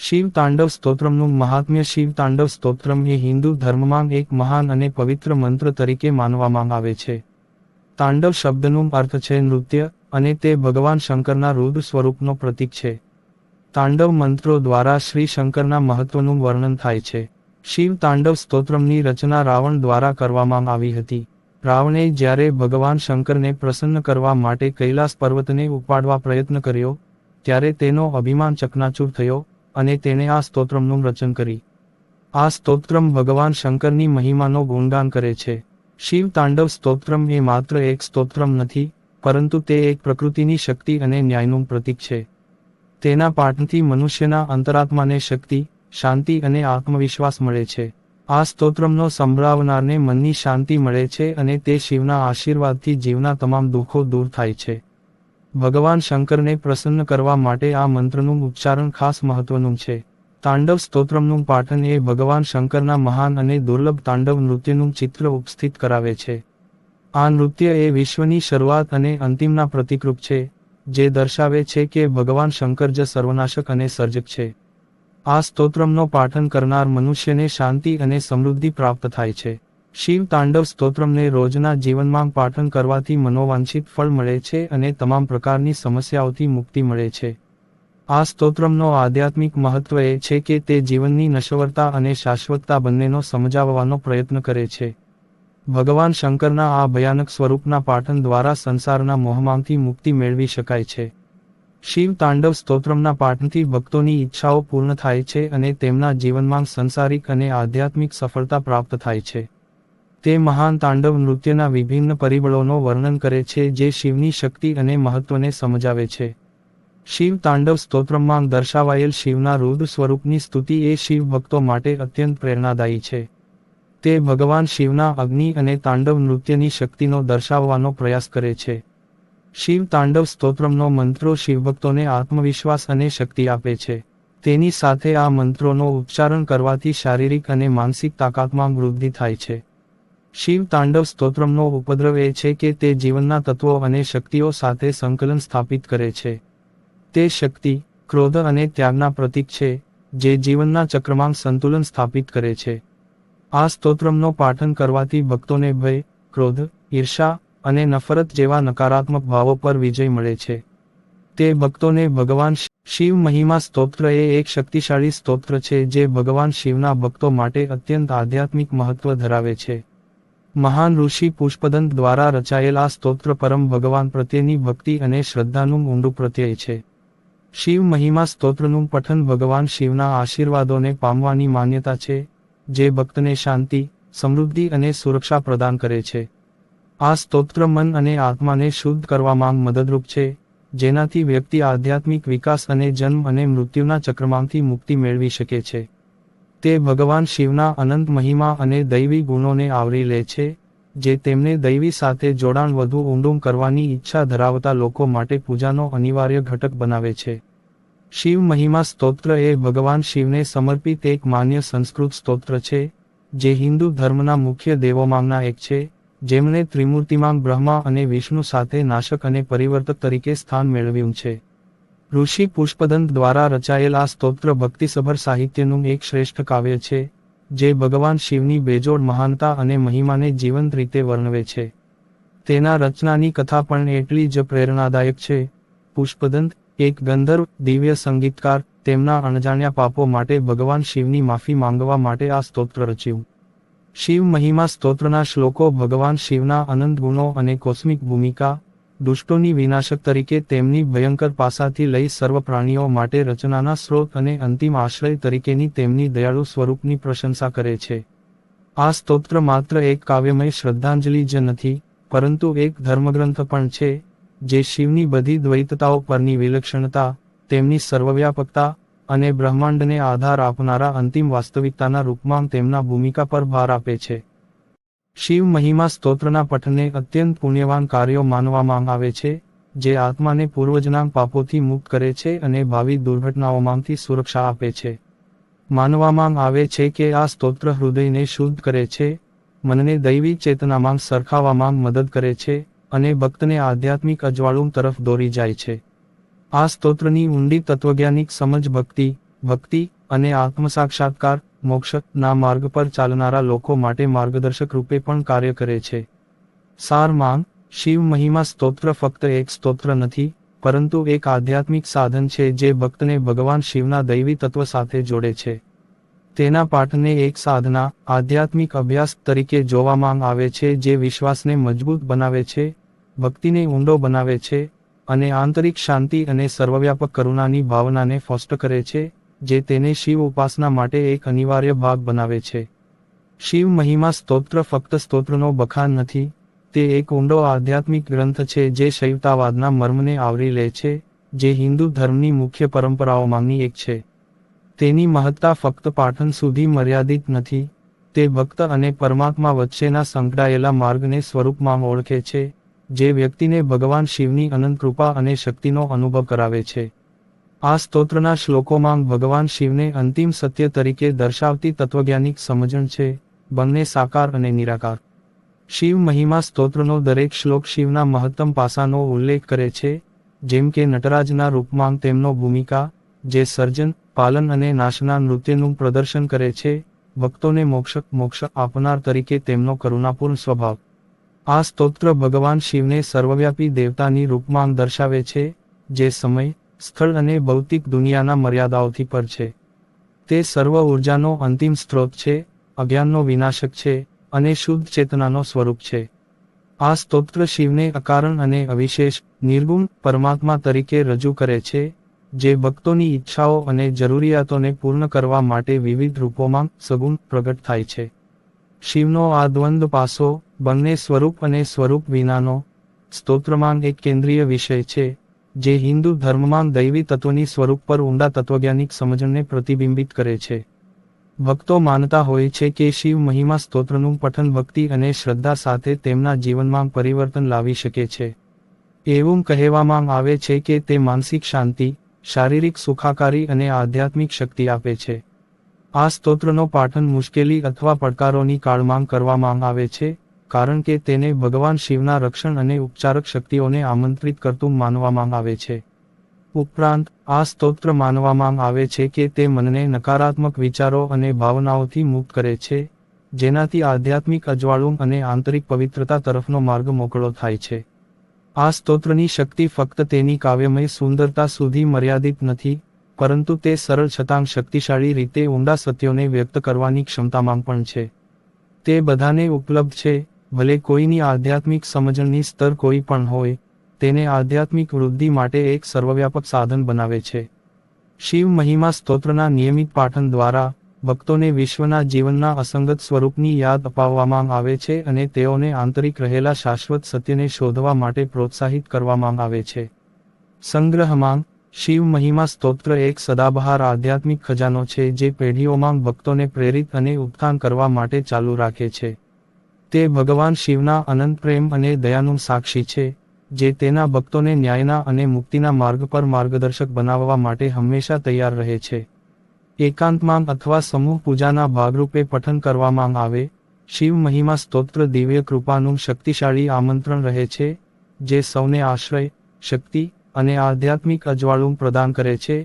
શિવ તાંડવ સ્તોત્રમનું મહાત્મ્ય શિવ તાંડવ સ્તોત્રમ એ હિન્દુ ધર્મમાં એક મહાન અને પવિત્ર મંત્ર તરીકે માનવામાં આવે છે. તાંડવ શબ્દનું અર્થ છે નૃત્ય, અને તે ભગવાન શંકરના રુદ્ર સ્વરૂપનો પ્રતીક છે. તાંડવ મંત્રો દ્વારા શ્રી શંકરના મહત્વનું વર્ણન થાય છે. શિવ તાંડવ સ્તોત્રમની રચના રાવણ દ્વારા કરવામાં આવી હતી. રાવણે જ્યારે ભગવાન શંકરને પ્રસન્ન કરવા માટે કૈલાસ પર્વતને ઉપાડવા પ્રયત્ન કર્યો, ત્યારે તેનો અભિમાન ચકનાચૂર થયો અને તેણે આ સ્તોત્રમનું રચન કરી. આ સ્તોત્રમ ભગવાન શંકરની મહિમાનો ગુણગાન કરે છે. શિવ તાંડવ સ્તોત્રમ એ માત્ર એક સ્તોત્રમ નથી, પરંતુ તે એક પ્રકૃતિની શક્તિ અને ન્યાયનું પ્રતીક છે. તેના પાઠથી મનુષ્યના અંતરાત્માને શક્તિ, શાંતિ અને આત્મવિશ્વાસ મળે છે. આ સ્તોત્રમનો સંભળાવનારને મનની શાંતિ મળે છે અને તે શિવના આશીર્વાદથી જીવના તમામ દુઃખો દૂર થાય છે. ભગવાન શંકરને પ્રસન્ન કરવા માટે આ મંત્રનું ઉચ્ચારણ ખાસ મહત્વનું છે. તાંડવ સ્તોત્રમનું પાઠન એ ભગવાન શંકરના મહાન અને દુર્લભ તાંડવ નૃત્યનું ચિત્ર ઉપસ્થિત કરાવે છે. આ નૃત્ય એ વિશ્વની શરૂઆત અને અંતિમના પ્રતિકરૂપ છે, જે દર્શાવે છે કે ભગવાન શંકર જ સર્વનાશક અને સર્જક છે. આ સ્તોત્રમનો પાઠન કરનાર મનુષ્યને શાંતિ અને સમૃદ્ધિ પ્રાપ્ત થાય છે. શિવ તાંડવ સ્તોત્રમને રોજના જીવનમાં પાઠન કરવાથી મનોવાંછિત ફળ મળે છે અને તમામ પ્રકારની સમસ્યાઓથી મુક્તિ મળે છે. આ સ્તોત્રમનો આધ્યાત્મિક મહત્વ એ છે કે તે જીવનની નશ્વરતા અને શાશ્વતતા બંનેનો સમજાવવાનો પ્રયત્ન કરે છે. ભગવાન શંકરના આ ભયાનક સ્વરૂપના પાઠન દ્વારા સંસારના મોહમાંથી મુક્તિ મેળવી શકાય છે. શિવ તાંડવ સ્તોત્રમના પાઠનથી ભક્તોની ઈચ્છાઓ પૂર્ણ થાય છે અને તેમના જીવનમાં સંસારિક અને આધ્યાત્મિક સફળતા પ્રાપ્ત થાય છે. તે મહાન તાંડવ નૃત્યના વિભિન્ન પરિબળોનો વર્ણન કરે છે જે શિવની શક્તિ અને મહત્વને સમજાવે છે. શિવ તાંડવ સ્તોત્રમમાં દર્શાવાયેલ શિવના રુદ્ર સ્વરૂપની સ્તુતિ એ શિવ ભક્તો માટે અત્યંત પ્રેરણાદાયી છે. તે ભગવાન શિવના અગ્નિ અને તાંડવ નૃત્યની શક્તિનો દર્શાવવાનો પ્રયાસ કરે છે. શિવ તાંડવ સ્તોત્રમનો મંત્રો શિવભક્તોને આત્મવિશ્વાસ અને શક્તિ આપે છે. તેની સાથે આ મંત્રોનો ઉચ્ચારણ કરવાથી શારીરિક અને માનસિક તાકાતમાં વૃદ્ધિ થાય છે. શિવ તાંડવ સ્તોત્રમનો ઉપદ્રવ એ છે કે તે જીવનના તત્વો અને શક્તિઓ સાથે સંકલન સ્થાપિત કરે છે. તે શક્તિ, ક્રોધ અને ત્યાગના પ્રતીક છે, જે જીવનના ચક્રમાં સંતુલન સ્થાપિત કરે છે. આ સ્તોત્રમનો પાઠન કરવાથી ભક્તોને ભય, ક્રોધ ઈર્ષા અને નફરત જેવા નકારાત્મક ભાવો પર વિજય મળે છે. તે ભક્તોને ભગવાન શિવ મહિમા સ્તોત્ર એ એક શક્તિશાળી સ્તોત્ર છે જે ભગવાન શિવના ભક્તો માટે અત્યંત આધ્યાત્મિક મહત્વ ધરાવે છે. મહાન ઋષિ પુષ્પદંત દ્વારા રચાયેલ આ સ્તોત્ર પરમ ભગવાન પ્રત્યેની ભક્તિ અને શ્રદ્ધાનું ઊંડું પ્રત્યય છે. શિવ મહિમા સ્તોત્રનું પઠન ભગવાન શિવના આશીર્વાદોને પામવાની માન્યતા છે, જે ભક્તને શાંતિ, સમૃદ્ધિ અને સુરક્ષા પ્રદાન કરે છે. આ સ્તોત્ર મન અને આત્માને શુદ્ધ કરવામાં મદદરૂપ છે, જેનાથી વ્યક્તિ આધ્યાત્મિક વિકાસ અને જન્મ અને મૃત્યુના ચક્રમાંથી મુક્તિ મેળવી શકે છે. તે ભગવાન શિવના અનંત મહિમા અને દૈવી ગુણોને આવરી લે છે, જે તેમને દૈવી સાથે જોડાણ વધુ ઊંડું કરવાની ઈચ્છા ધરાવતા લોકો માટે પૂજાનો અનિવાર્ય ઘટક બનાવે છે. શિવ મહિમા સ્તોત્ર એ ભગવાન શિવને સમર્પિત એક માન્ય સંસ્કૃત સ્તોત્ર છે, જે હિન્દુ ધર્મના મુખ્ય દેવોમાંના એક છે, જેમણે ત્રિમૂર્તિમાં બ્રહ્મા અને વિષ્ણુ સાથે નાશક અને પરિવર્તક તરીકે સ્થાન મેળવ્યું છે. ઋષિ પુષ્પદંત દ્વારા રચાયેલ આ સ્તોત્ર ભક્તિસભર સાહિત્યનું એક શ્રેષ્ઠ કાવ્ય છે, જે ભગવાન શિવની બેજોડ મહાનતા અને મહિમાને જીવંત રીતે વર્ણવે છે. તેના રચનાની કથા પણ એટલી જ પ્રેરણાદાયક છે. પુષ્પદંત, એક ગંધર્વ, દિવ્ય સંગીતકાર, તેમના અણજાણ્યા પાપો માટે ભગવાન શિવની માફી માંગવા માટે આ સ્તોત્ર રચ્યું. શિવ મહિમા સ્તોત્રના શ્લોકો ભગવાન શિવના અનંત ગુણો અને કોસ્મિક ભૂમિકા દુષ્ટોની વિનાશક તરીકે તેમની ભયંકર પાસાથી લઈ સર્વ પ્રાણીઓ માટે રચનાના સ્ત્રોત અને અંતિમ આશ્રય તરીકેની તેમની દયાળુ સ્વરૂપની પ્રશંસા કરે છે. આ સ્તોત્ર માત્ર એક કાવ્યમય શ્રદ્ધાંજલિ જ નથી, પરંતુ એક ધર્મગ્રંથ પણ છે, જે શિવની બધી દ્વૈતતાઓ પરની વિલક્ષણતા, તેમની સર્વવ્યાપકતા અને બ્રહ્માંડને આધાર આપનારા અંતિમ વાસ્તવિકતાના રૂપમાં તેમના ભૂમિકા પર ભાર આપે છે. શિવ મહિમા સ્તોત્રના પઠને અત્યંત પુણ્યવાન કાર્યો માનવામાં આવે છે, જે આત્માને પૂર્વજના પાપોથી મુક્ત કરે છે અને ભાવિ દુર્ઘટનાઓમાંથી સુરક્ષા આપે છે. માનવામાં આવે છે કે આ સ્તોત્ર હૃદયને શુદ્ધ કરે છે, મનને દૈવી ચેતનામાં સરખાવવામાં મદદ કરે છે અને ભક્તને આધ્યાત્મિક અજવાળું તરફ દોરી જાય છે. આ સ્તોત્રની ઊંડી તત્વજ્ઞાનિક સમજ ભક્તિ ભક્તિ અને આત્મસાક્ષાત્કાર મોક્ષના માર્ગ પર ચાલનારા લોકો માટે માર્ગદર્શક રૂપે પણ કાર્ય કરે છે. સાર માંગ, શિવ મહિમા સ્તોત્ર ફક્ત એક સ્તોત્ર નથી, પરંતુ એક આધ્યાત્મિક સાધન છે જે ભક્તને ભગવાન શિવના દૈવી તત્વ સાથે જોડે છે. તેના પાઠને એક સાધના, આધ્યાત્મિક અભ્યાસ તરીકે જોવામાં આવે છે જે વિશ્વાસને મજબૂત બનાવે છે, ભક્તિને ઊંડો બનાવે છે, અને આંતરિક શાંતિ અને સર્વવ્યાપક કરુણાની ભાવનાને ફોસ્ટ કરે છે. જે તેને શિવ ઉપાસના માટે એક અનિવાર્ય ભાગ બનાવે છે. શિવ મહિમા સ્તોત્ર ફક્ત સ્તોત્રનો બખાન નથી, તે એક ઊંડો આધ્યાત્મિક ગ્રંથ છે જે શૈવતાવાદના મર્મને આવરી લે છે, જે હિન્દુ ધર્મની મુખ્ય પરંપરાઓમાંની એક છે. તેની મહત્તા ફક્ત પાઠન સુધી મર્યાદિત નથી, તે ભક્ત અને પરમાત્મા વચ્ચેના સંકળાયેલા માર્ગને સ્વરૂપમાં ઓળખે છે, જે વ્યક્તિને ભગવાન શિવની અનંત કૃપા અને શક્તિનો અનુભવ કરાવે છે. આ સ્તોત્રના શ્લોકોમાં ભગવાન શિવને અંતિમ સત્ય તરીકે દર્શાવતી તત્વજ્ઞાનિક સમજણ છે, બંને સાકાર અને નિરાકાર. શિવ મહિમા સ્તોત્રનો દરેક શ્લોક શિવના મહત્તમ પાસાનો ઉલ્લેખ કરે છે, જેમ કે નટરાજના રૂપમાં તેમનો ભૂમિકા, જે સર્જન, પાલન અને નાશના નૃત્યનું પ્રદર્શન કરે છે, ભક્તોને મોક્ષક, મોક્ષ આપનાર તરીકે તેમનો કરુણાપૂર્ણ સ્વભાવ. આ સ્તોત્ર ભગવાન શિવને સર્વવ્યાપી દેવતાની રૂપમાં દર્શાવે છે, જે સમય સ્થળ અને ભૌતિક દુનિયાના મર્યાદાઓથી પર છે. તે સર્વ ઉર્જાનો અંતિમ સ્ત્રોત છે, અજ્ઞાનનો વિનાશક છે અને શુદ્ધ ચેતનાનો સ્વરૂપ છે. આ સ્તોત્ર શિવને અકારણ અને અવિશેષ, નિર્ગુણ પરમાત્મા તરીકે રજૂ કરે છે, જે ભક્તોની ઈચ્છાઓ અને જરૂરિયાતોને પૂર્ણ કરવા માટે વિવિધ રૂપોમાં સગુણ પ્રગટ થાય છે. શિવનો આ દ્વંદ્વ પાસો, બંને સ્વરૂપ અને સ્વરૂપ વિનાનો સ્તોત્રમાં એક કેન્દ્રીય વિષય છે. જે હિન્દુ ધર્મમાં દૈવી તત્વની સ્વરૂપ પર ઊંડા તત્વજ્ઞાનિક સમજણને પ્રતિબિંબિત કરે છે. ભક્તો માનતા હોય છે કે શિવ મહિમા સ્તોત્રનું પઠન ભક્તિ અને શ્રદ્ધા સાથે તેમના જીવનમાં પરિવર્તન લાવી શકે છે. એવું કહેવામાં આવે છે કે તે માનસિક શાંતિ, શારીરિક સુખાકારી અને આધ્યાત્મિક શક્તિ આપે છે. આ સ્તોત્રનો પાઠન મુશ્કેલી અથવા પડકારોની કાળમાં કરવામાં આવે છે કારણ કે તેને ભગવાન શિવના રક્ષણ અને ઉપચારક શક્તિઓને આમંત્રિત કરતું માનવામાં આવે છે. ઉપરાંત, આ સ્તોત્ર માનવામાં આવે છે કે તે મનને નકારાત્મક વિચારો અને ભાવનાઓથી મુક્ત કરે છે, જેનાથી આધ્યાત્મિક અજવાળું અને આંતરિક પવિત્રતા તરફનો માર્ગ મોકળો થાય છે. આ સ્તોત્રની શક્તિ ફક્ત તેની કાવ્યમય સુંદરતા સુધી મર્યાદિત નથી, પરંતુ તે સરળ છતાં શક્તિશાળી રીતે ઊંડા સત્યોને વ્યક્ત કરવાની ક્ષમતામાં પણ છે. તે બધાને ઉપલબ્ધ છે ભલે કોઈની આધ્યાત્મિક સમજણની સ્તર કોઈ પણ હોય, તેને આધ્યાત્મિક વૃદ્ધિ માટે એક સર્વવ્યાપક સાધન બનાવે છે. શિવ મહિમા સ્તોત્રના નિયમિત પાઠન દ્વારા, ભક્તોને વિશ્વના જીવનના અસંગત સ્વરૂપની યાદ અપાવવામાં આવે છે અને તેઓને આંતરિક રહેલા શાશ્વત સત્યને શોધવા માટે પ્રોત્સાહિત કરવામાં આવે છે. સંગ્રહમાં, શિવ મહિમા સ્તોત્ર એક સદાબહાર આધ્યાત્મિક ખજાનો છે જે પેઢીઓમાં ભક્તોને પ્રેરિત અને ઉત્થાન કરવા માટે ચાલુ રાખે છે. તે ભગવાન શિવના અનંત પ્રેમ અને દયાનું સાક્ષી છે, જે તેના ભક્તોને ન્યાયના અને મુક્તિના માર્ગ પર માર્ગદર્શક બનાવવા માટે હંમેશા તૈયાર રહે છે. એકાંતમાં અથવા સમૂહ પૂજાના ભાગરૂપે પઠન કરવામાં આવે, શિવ મહિમા સ્તોત્ર દિવ્ય કૃપાનું શક્તિશાળી આમંત્રણ રહે છે, જે સૌને આશ્રય, શક્તિ અને આધ્યાત્મિક અજવાળું પ્રદાન કરે છે